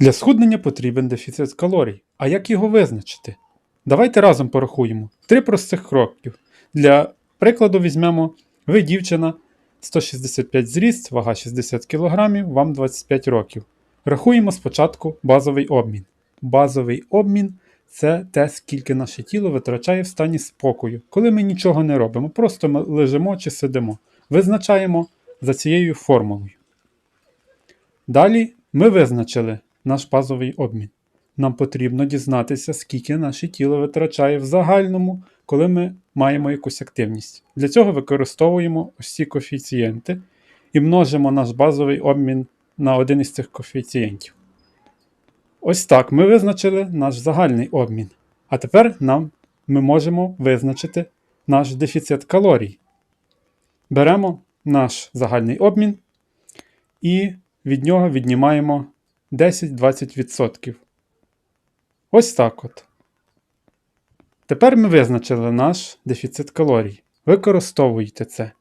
Для схуднення потрібен дефіцит калорій. А як його визначити? Давайте разом порахуємо. Три простих кроків. Для прикладу візьмемо, ви дівчина 165 зріст, вага 60 кг, вам 25 років. Рахуємо спочатку базовий обмін. Базовий обмін це те, скільки наше тіло витрачає в стані спокою, коли ми нічого не робимо, просто ми лежимо чи сидимо. Визначаємо за цією формулою. Далі ми визначили наш базовий обмін. Нам потрібно дізнатися, скільки наше тіло витрачає в загальному, коли ми маємо якусь активність. Для цього використовуємо ось ці коефіцієнти і множимо наш базовий обмін на один із цих коефіцієнтів. Ось так ми визначили наш загальний обмін. А тепер нам ми можемо визначити наш дефіцит калорій. Беремо наш загальний обмін і від нього віднімаємо 10-20%. Ось так от. Тепер ми визначили наш дефіцит калорій. Використовуйте це.